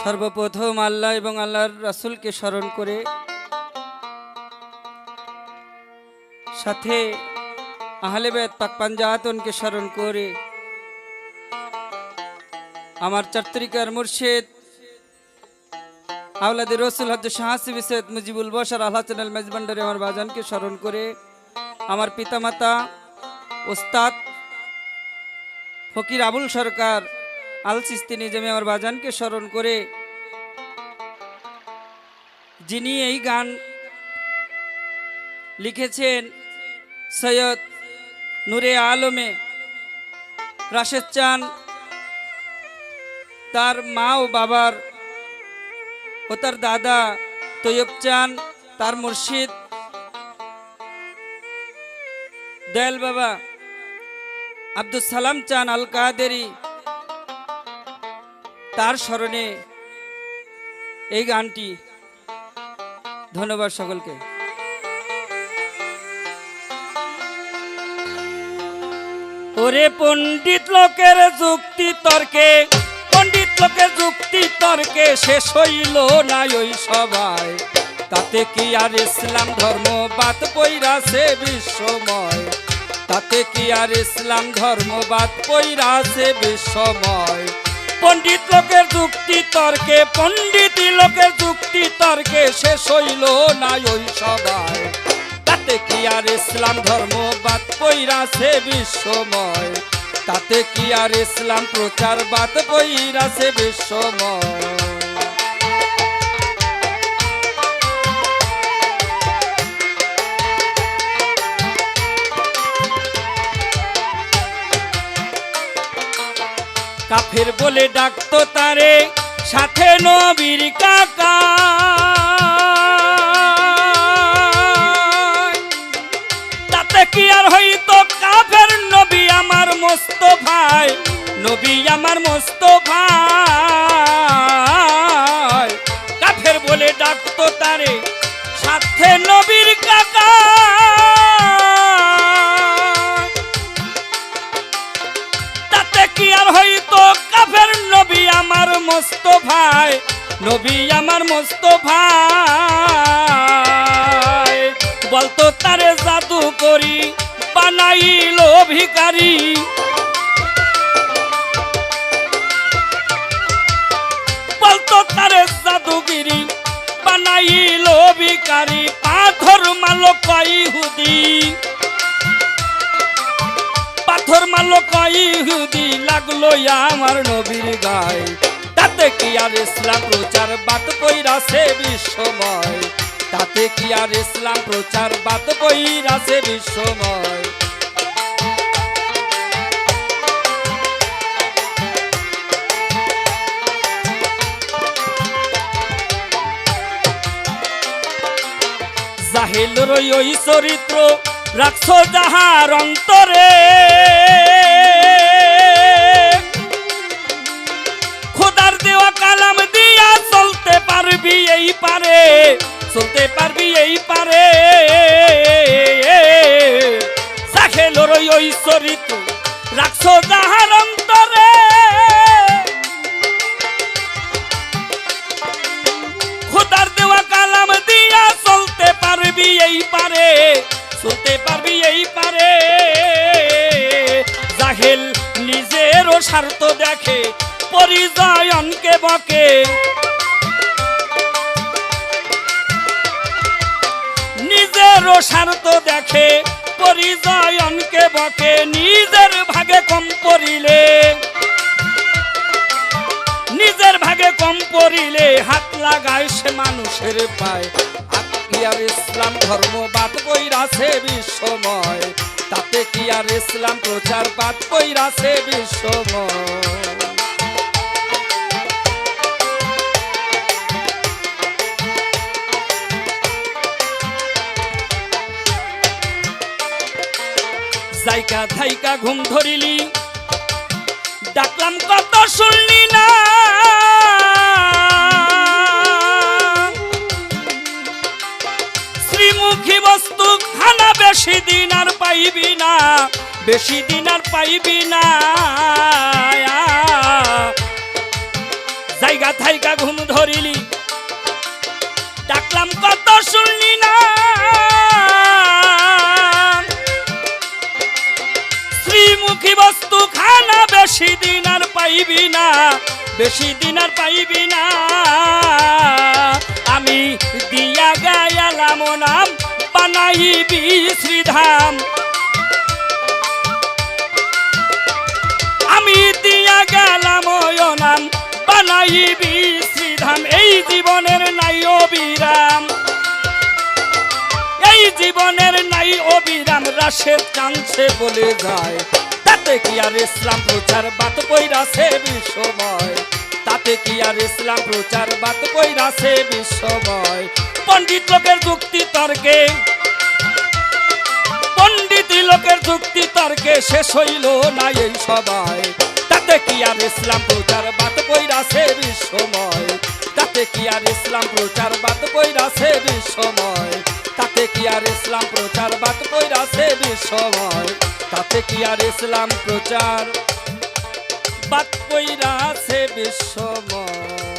সর্বপ্রথম আল্লাহ এবং আল্লাহর রাসূলকে স্মরণ করে সাথে আহলেবেদ পাক পাঞ্জাতনকে স্মরণ করে আমার চারতরিকার মুর্শিদ আওলাদি রসুল হজ শাহাসিব সৈয়দ মুজিবুল বশর আল্লাহ চ্যানেল মেজবান্ডারে আমার বাজানকে স্মরণ করে আমার পিতামাতা, ওস্তাদ ফকির আবুল সরকার আল সিস্তি নিজামে আমার বাজানকে স্মরণ করে যিনি এই গান লিখেছেন সৈয়দ নূরে আলমে, রাশেদ চান তার মা ও বাবার ও তার দাদা তৈয়ব চান তার মুর্শিদ দয়াল বাবা আব্দুল সালাম চান আল কাদেরি তার স্মরণে এই গানটি ধন্যবাদ সকলকে। ওরে পণ্ডিত লোকের যুক্তি তর্কে, পণ্ডিত লোকের যুক্তি তর্কে শেষ হইল না ওই সবাই তাতে কি আর ইসলাম ধর্ম বাত পৈরাছে বিশ্বময়? তাতে কি আর ইসলাম ধর্ম ধর্মবাদ পৈরাছে বিশ্বময়? পণ্ডিত লোকের যুক্তি তর্কে পণ্ডিত লোকের যুক্তি তর্কে, শেষ হইল না ওই সবাই তাতে কি আর ইসলাম ধর্ম ধর্মবাদ পৈরাছে বিশ্বময়? তাতে কি আর ইসলাম প্রচার বাদ পৈরাছে বিশ্বময়? কাফের বলে ডাকতো তারে, সাথে নবীর কাকা। তাতে কি আর হইতো কাফের নবী আমার মস্ত ভাই? নবী আমার মস্ত ভাই। কাফের বলে ডাকতো তারে, সাথে নবীর মস্ত ভাই বলতো তারে জাদু করি, বানাইল ভিকারি বলতো তারে জাদুগিরি, বানাইল ভিকারি পাথর মালো কইহুদি পাথর মারলো কইহুদি লাগল আমার নবীর গায়ে। তাতে কি আর ইসলাম প্রচার বাত কইরাছে বিশ্বময়? তাতে কি আর ইসলাম প্রচার বাত কইরাছে বিশ্বময়? জাহেলর ওই চরিত্র রাখছো যাহার অন্তরে। দেওয়া কালাম দিয়া চলতে পারবি এই পারে, চলতে পারবি এই পারে। রাখছো যাহার অন্তরে। খোদার দেওয়া কালাম দিয়া চলতে পারবি এই পারে, চলতে পারবি এই পারে। জাহেল নিজেরও স্বার্থ দেখে পরিচয়নকে বকে। নিজেরও স্বার্থ দেখে পরিচয়নকে বকে, নিজের ভাগে কম পড়িলে। নিজের ভাগে কম পড়িলে হাত লাগায় সে মানুষের পায়। আর ইসলাম ধর্ম বাদ কইরাছে বিশ্বময়। তাতে কি আর ইসলাম প্রচার বাদ কইরাছে বিশ্বময়। জায়গা থাইকা ঘুম ধরিলি। ডাকলাম, কত শুনলি না? শ্রীমুখী বস্তু খানা বেশি দিন আর পাইবি না, বেশি দিন আর পাইবি না। জায়গা, থাইকা ঘুম ধরিলি। ডাকলাম, কত শুনলি না? বেশি দিন আর পাইবি না, বেশি দিন আর পাইবি না। আমি দিয়া গায়ালাম নাম, বানাইবি শ্রীধাম। আমি দিয়া গেলাম নাম, বানাইবি শ্রীধাম। এই জীবনের নাই অবিরাম এই জীবনের নাই অবিরাম রাশের চান্সে বলে যায়। তাতে কি আর ইসলাম প্রচার বাত কইরাছে বিশ্বময়? তাতে কি আর ইসলাম প্রচার বাত কইরাছে বিশ্বময়? পণ্ডিত লোকের যুক্তি তর্কে, পণ্ডিত লোকের যুক্তি তর্কে শেষ হইল না এই সবাই তাতে কি আর ইসলাম প্রচার বাত কইরাছে বিশ্বময়? তাতে কি আর ইসলাম প্রচার বাত কইরাছে বিশ্বময়? তাতে কি আর ইসলাম প্রচার বাত কইরাছে বিশ্বময়? তাতে কি আর ইসলাম প্রচার? বাত কইরাছে বিশ্বময়